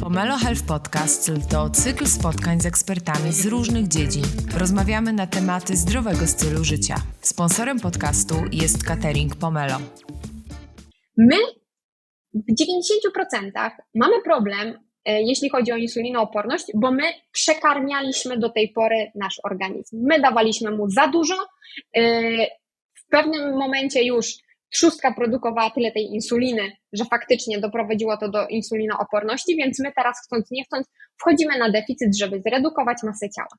Pomelo Health Podcast to cykl spotkań z ekspertami z różnych dziedzin. Rozmawiamy na tematy zdrowego stylu życia. Sponsorem podcastu jest catering Pomelo. My w 90% mamy problem, e, jeśli chodzi o insulinooporność, bo my przekarmialiśmy do tej pory nasz organizm. My dawaliśmy mu za dużo. e, W pewnym momencie już trzustka produkowała tyle tej insuliny, że faktycznie doprowadziło to do insulinooporności, więc my teraz chcąc nie chcąc wchodzimy na deficyt, żeby zredukować masę ciała.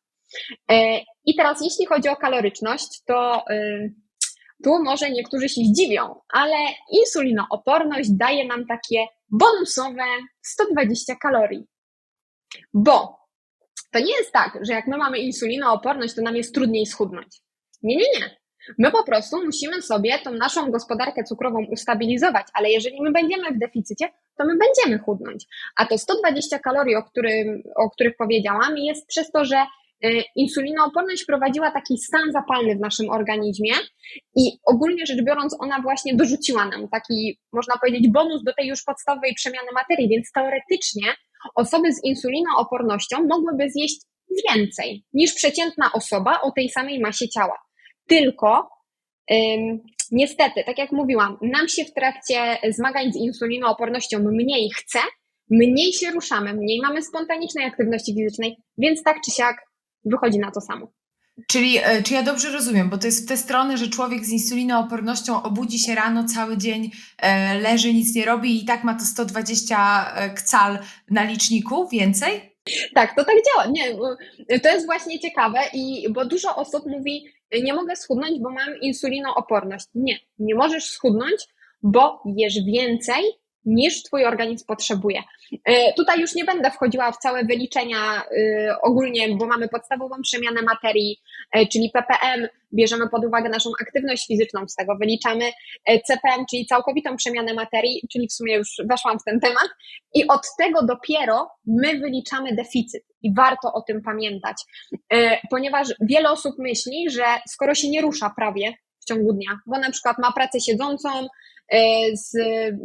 E, I teraz jeśli chodzi o kaloryczność, to y, tu może niektórzy się zdziwią, ale insulinooporność daje nam takie bonusowe 120 kalorii. Bo to nie jest tak, że jak my mamy insulinooporność, to nam jest trudniej schudnąć. Nie, nie, nie. My po prostu musimy sobie tą naszą gospodarkę cukrową ustabilizować, ale jeżeli my będziemy w deficycie, to my będziemy chudnąć. A to 120 kalorii, o, którym, o których powiedziałam, jest przez to, że y, insulinooporność prowadziła taki stan zapalny w naszym organizmie i ogólnie rzecz biorąc, ona właśnie dorzuciła nam taki, można powiedzieć, bonus do tej już podstawowej przemiany materii, więc teoretycznie osoby z insulinoopornością mogłyby zjeść więcej niż przeciętna osoba o tej samej masie ciała. Tylko ym, niestety, tak jak mówiłam, nam się w trakcie zmagań z insulinoopornością mniej chce, mniej się ruszamy, mniej mamy spontanicznej aktywności fizycznej, więc tak czy siak wychodzi na to samo. Czyli e, czy ja dobrze rozumiem, bo to jest w tę stronę, że człowiek z insulinoopornością obudzi się rano, cały dzień e, leży, nic nie robi i tak ma to 120 e, kcal na liczniku, więcej? Tak, to tak działa. Nie, bo to jest właśnie ciekawe, i bo dużo osób mówi, nie mogę schudnąć, bo mam insulinooporność. Nie, nie możesz schudnąć, bo jesz więcej niż Twój organizm potrzebuje. E, Tutaj już nie będę wchodziła w całe wyliczenia y, ogólnie, bo mamy podstawową przemianę materii, e, czyli ppm, bierzemy pod uwagę naszą aktywność fizyczną, z tego wyliczamy e, CPM, czyli całkowitą przemianę materii, czyli w sumie już weszłam w ten temat, i od tego dopiero my wyliczamy deficyt. I warto o tym pamiętać, e, ponieważ wiele osób myśli, że skoro się nie rusza prawie w ciągu dnia, bo na przykład ma pracę siedzącą, e, z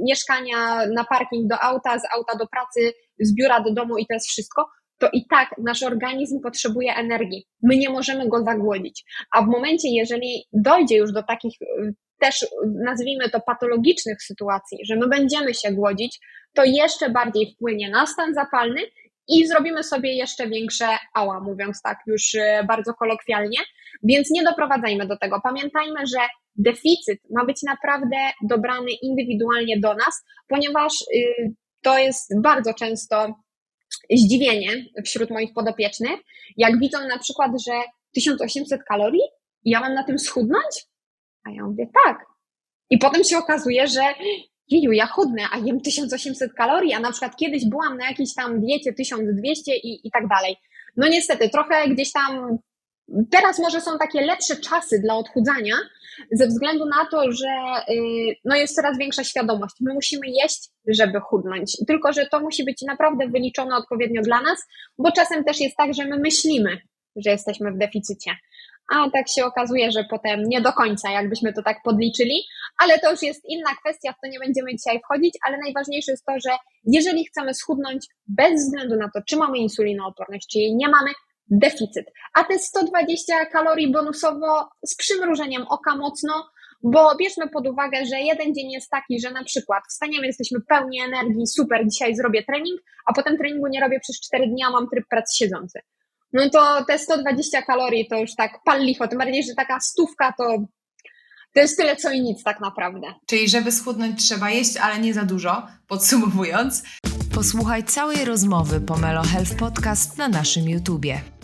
mieszkania na parking do auta, z auta do pracy, z biura do domu i to jest wszystko, to i tak nasz organizm potrzebuje energii. My nie możemy go zagłodzić. A w momencie, jeżeli dojdzie już do takich y, też nazwijmy to patologicznych sytuacji, że my będziemy się głodzić, to jeszcze bardziej wpłynie na stan zapalny i zrobimy sobie jeszcze większe ała, mówiąc tak już bardzo kolokwialnie, więc nie doprowadzajmy do tego. Pamiętajmy, że deficyt ma być naprawdę dobrany indywidualnie do nas, ponieważ y, to jest bardzo często zdziwienie wśród moich podopiecznych, jak widzą na przykład, że 1800 kalorii i ja mam na tym schudnąć? A ja mówię tak. I potem się okazuje, że jeju, ja chudnę, a jem 1800 kalorii, a na przykład kiedyś byłam na jakiejś tam diecie 1200 i, i tak dalej. No niestety, trochę gdzieś tam, teraz może są takie lepsze czasy dla odchudzania, ze względu na to, że yy, no jest coraz większa świadomość. My musimy jeść, żeby chudnąć. Tylko, że to musi być naprawdę wyliczone odpowiednio dla nas, bo czasem też jest tak, że my myślimy, że jesteśmy w deficycie. A tak się okazuje, że potem nie do końca, jakbyśmy to tak podliczyli, ale to już jest inna kwestia, w to nie będziemy dzisiaj wchodzić, ale najważniejsze jest to, że jeżeli chcemy schudnąć, bez względu na to, czy mamy insulinooporność, czy jej nie mamy, deficyt. A te 120 kalorii bonusowo z przymrużeniem oka mocno, bo bierzmy pod uwagę, że jeden dzień jest taki, że na przykład wstaniemy, jesteśmy pełni energii, super, dzisiaj zrobię trening, a potem treningu nie robię przez 4 dni, a mam tryb pracy siedzący. No to te 120 kalorii to już tak pal licho, tym bardziej, że taka stówka to, to jest tyle co i nic tak naprawdę. Czyli żeby schudnąć trzeba jeść, ale nie za dużo, podsumowując. Posłuchaj całej rozmowy Pomelo Health Podcast na naszym YouTubie.